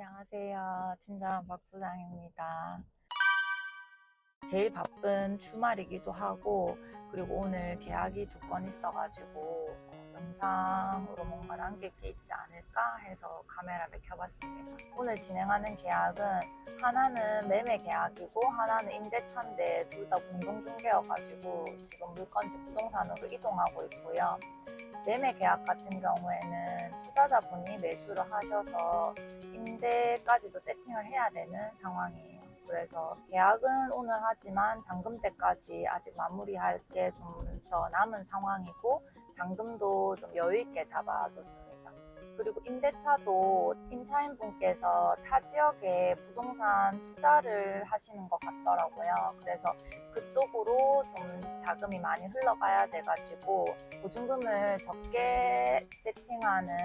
안녕하세요. 친절한 박 소장입니다. 제일 바쁜 주말이기도 하고 그리고 오늘 계약이 두 건 있어가지고 어, 영상으로 뭔가 남길 게 있지 않을까 해서 카메라를 켜봤습니다. 오늘 진행하는 계약은 하나는 매매 계약이고 하나는 임대차인데 둘 다 공동 중개여가지고 지금 물건지 부동산으로 이동하고 있고요. 매매 계약 같은 경우에는 투자자분이 매수를 하셔서 임대까지도 세팅을 해야 되는 상황이에요. 그래서 계약은 오늘 하지만 잔금 때까지 아직 마무리할 게 좀 더 남은 상황이고 잔금도 좀 여유 있게 잡아뒀습니다. 그리고 임대차도 임차인 분께서 타 지역에 부동산 투자를 하시는 것 같더라고요. 그래서 그쪽으로 좀 자금이 많이 흘러가야 돼가지고 보증금을 적게 세팅하는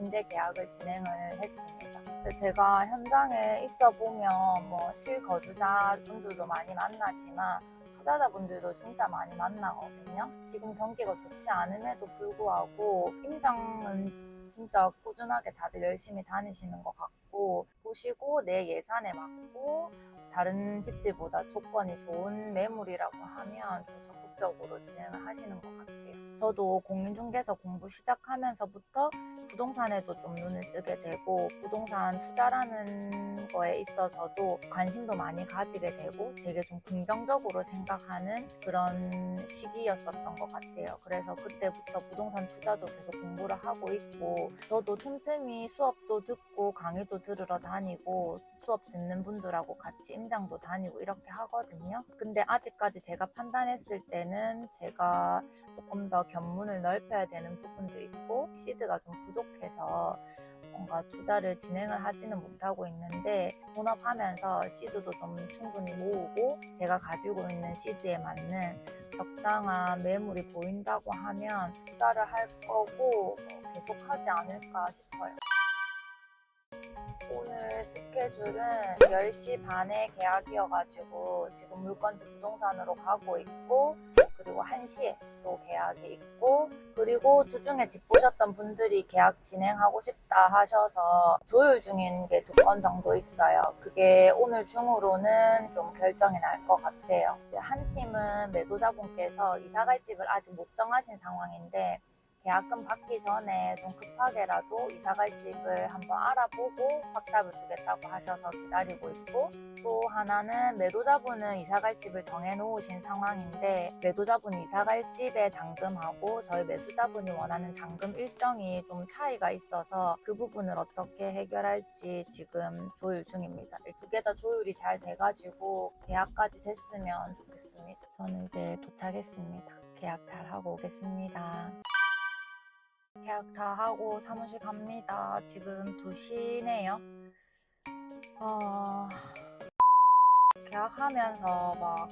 임대 계약을 진행을 했습니다. 제가 현장에 있어 보면 뭐 실거주자 분들도 많이 만나지만 투자자분들도 진짜 많이 만나거든요. 지금 경기가 좋지 않음에도 불구하고 임장은 진짜 꾸준하게 다들 열심히 다니시는 것 같고 보시고 내 예산에 맞고 다른 집들보다 조건이 좋은 매물이라고 하면 좀 적극적으로 진행을 하시는 것 같아요. 저도 공인중개사 공부 시작하면서부터 부동산에도 좀 눈을 뜨게 되고 부동산 투자라는 거에 있어서도 관심도 많이 가지게 되고 되게 좀 긍정적으로 생각하는 그런 시기였었던 것 같아요. 그래서 그때부터 부동산 투자도 계속 공부를 하고 있고 저도 틈틈이 수업도 듣고 강의도 들으러 다니고 수업 듣는 분들하고 같이 임장도 다니고 이렇게 하거든요. 근데 아직까지 제가 판단했을 때는 제가 조금 더 견문을 넓혀야 되는 부분도 있고 시드가 좀 부족해서 뭔가 투자를 진행을 하지는 못하고 있는데 본업하면서 시드도 좀 충분히 모으고 제가 가지고 있는 시드에 맞는 적당한 매물이 보인다고 하면 투자를 할 거고 어, 계속하지 않을까 싶어요. 오늘 스케줄은 10시 반에 계약이어가지고 지금 물건지 부동산으로 가고 있고 그리고 1시에 또 계약이 있고 그리고 주중에 집 보셨던 분들이 계약 진행하고 싶다 하셔서 조율 중인 게 두 건 정도 있어요. 그게 오늘 중으로는 좀 결정이 날 것 같아요. 이제 한 팀은 매도자분께서 이사갈 집을 아직 못 정하신 상황인데 계약금 받기 전에 좀 급하게라도 이사갈 집을 한번 알아보고 확답을 주겠다고 하셔서 기다리고 있고 또 하나는 매도자분은 이사갈 집을 정해놓으신 상황인데 매도자분이 이사갈 집의 잔금하고 저희 매수자분이 원하는 잔금 일정이 좀 차이가 있어서 그 부분을 어떻게 해결할지 지금 조율 중입니다. 두 개 다 조율이 잘 돼가지고 계약까지 됐으면 좋겠습니다. 저는 이제 도착했습니다. 계약 잘 하고 오겠습니다. 계약 다 하고 사무실 갑니다. 지금 2시네요. 어... 계약하면서 막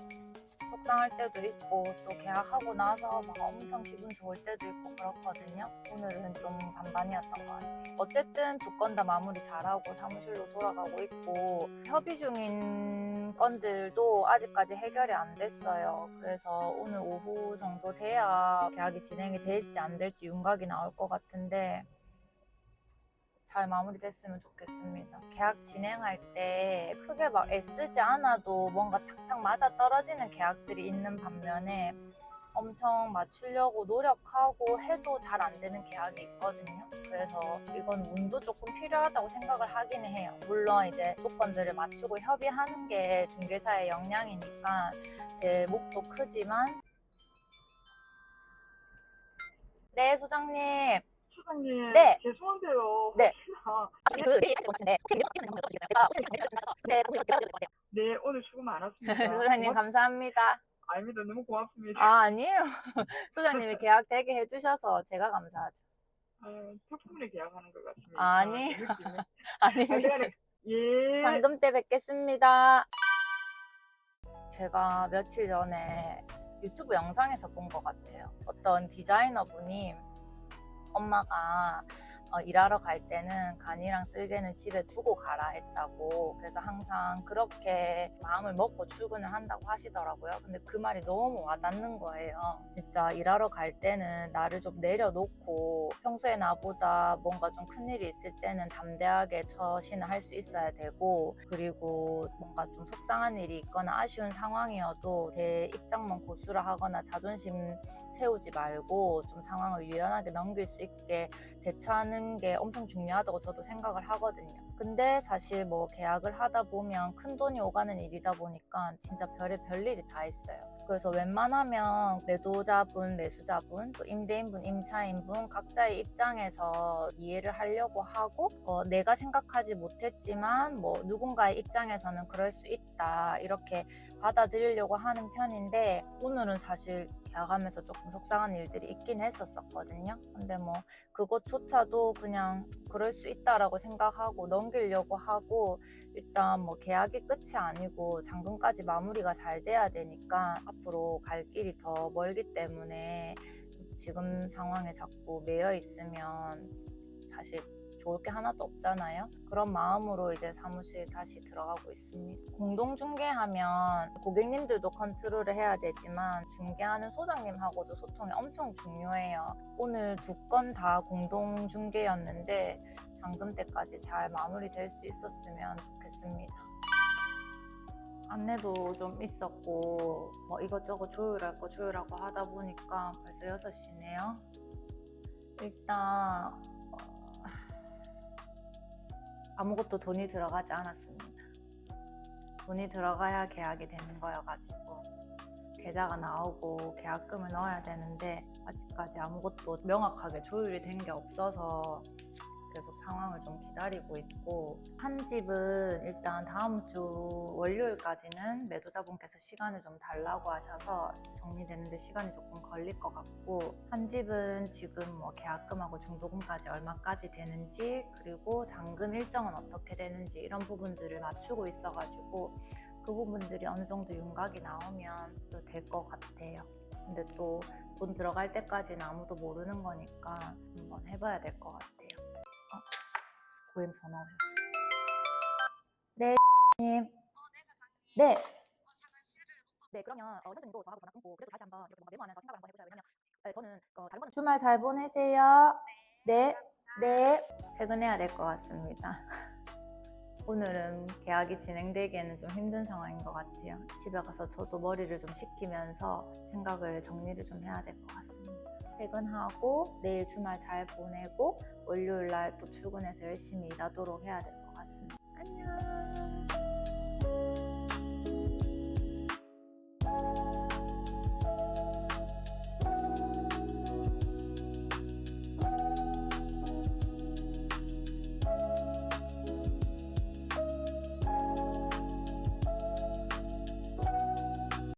속상할 때도 있고 또 계약하고 나서 막 엄청 기분 좋을 때도 있고 그렇거든요. 오늘은 좀 반반이었던 것 같아요. 어쨌든 두 건 다 마무리 잘하고 사무실로 돌아가고 있고 협의 중인 건들도 아직까지 해결이 안 됐어요. 그래서 오늘 오후 정도 돼야 계약이 진행이 될지 안 될지 윤곽이 나올 것 같은데 잘 마무리됐으면 좋겠습니다. 계약 진행할 때 크게 막 애쓰지 않아도 뭔가 탁탁 맞아 떨어지는 계약들이 있는 반면에 엄청 맞추려고 노력하고 해도 잘 안 되는 계약이 있거든요. 그래서 이건 운도 조금 필요하다고 생각을 하긴 해요. 물론 이제 조건들을 맞추고 협의하는 게 중개사의 역량이니까 제 몫도 크지만 네 소장님 소장님, 네. 죄송한데요. 네. 혹시나 그 것도 제가 네, 네, 오늘 수고 많았습니다. 소장님 고맙- 감사합니다. 아닙니다. 너무 고맙습니다. 아 아니에요. 소장님이 계약 되게 해주셔서 제가 감사하죠. 아, 덕분에 계약하는 것 같습니다. 그 느낌이. 아닙니다. 아, 예. 잔금 때 뵙겠습니다. 제가 며칠 전에 유튜브 영상에서 본 것 같아요. 어떤 디자이너 분이 엄마가 어, 일하러 갈 때는 간이랑 쓸개는 집에 두고 가라 했다고 그래서 항상 그렇게 마음을 먹고 출근을 한다고 하시더라고요. 근데 그 말이 너무 와닿는 거예요. 진짜 일하러 갈 때는 나를 좀 내려놓고 평소에 나보다 뭔가 좀 큰일이 있을 때는 담대하게 처신을 할 수 있어야 되고 그리고 뭔가 좀 속상한 일이 있거나 아쉬운 상황이어도 제 입장만 고수를 하거나 자존심 세우지 말고 좀 상황을 유연하게 넘길 수 있게 대처하는 게 엄청 중요하다고 저도 생각을 하거든요. 근데 사실 뭐 계약을 하다 보면 큰 돈이 오가는 일이다 보니까 진짜 별의 별일이 다 있어요. 그래서 웬만하면 매도자분, 매수자분, 또 임대인분, 임차인분 각자의 입장에서 이해를 하려고 하고 어, 내가 생각하지 못했지만 뭐 누군가의 입장에서는 그럴 수 있다 이렇게 받아들이려고 하는 편인데 오늘은 사실 계약하면서 조금 속상한 일들이 있긴 했었었거든요. 근데 뭐 그것조차도 그냥 그럴 수 있다라고 생각하고 넘 기려고 하고 일단 뭐 계약이 끝이 아니고 잔금까지 마무리가 잘 돼야 되니까 앞으로 갈 길이 더 멀기 때문에 지금 상황에 자꾸 매여 있으면 사실 좋을 게 하나도 없잖아요. 그런 마음으로 이제 사무실 다시 들어가고 있습니다. 공동 중개하면 고객님들도 컨트롤을 해야 되지만 중개하는 소장님하고도 소통이 엄청 중요해요. 오늘 두 건 다 공동 중개였는데 잠금 때까지 잘 마무리될 수 있었으면 좋겠습니다. 안내도 좀 있었고 뭐 이것저것 조율할 거 조율하고 하다 보니까 벌써 6시네요. 일단 어, 아무것도 돈이 들어가지 않았습니다. 돈이 들어가야 계약이 되는 거여가지고 계좌가 나오고 계약금을 넣어야 되는데 아직까지 아무것도 명확하게 조율이 된 게 없어서 계속 상황을 좀 기다리고 있고 한 집은 일단 다음 주 월요일까지는 매도자분께서 시간을 좀 달라고 하셔서 정리되는데 시간이 조금 걸릴 것 같고 한 집은 지금 뭐 계약금하고 중도금까지 얼마까지 되는지 그리고 잔금 일정은 어떻게 되는지 이런 부분들을 맞추고 있어가지고 그 부분들이 어느 정도 윤곽이 나오면 또 될 것 같아요. 근데 또 돈 들어갈 때까지는 아무도 모르는 거니까 한번 해봐야 될 것 같아요. 어, 고객님 전화 오셨어요. 네, 님. 네. 네, 그러면 어, 현수님도 저하고 전화 끊고 그래도 다시 한번 이렇게 뭔가 메모하면서 생각을 한번 해보자요. 왜냐면 네, 저는 어, 다른 거는 주말 잘 보내세요. 네, 네. 퇴근해야 될 것 같습니다. 오늘은 계약이 진행되기에는 좀 힘든 상황인 것 같아요. 집에 가서 저도 머리를 좀 식히면서 생각을 정리를 좀 해야 될 것 같습니다. 퇴근하고 내일 주말 잘 보내고 월요일 날 또 출근해서 열심히 일하도록 해야 될 것 같습니다. 안녕.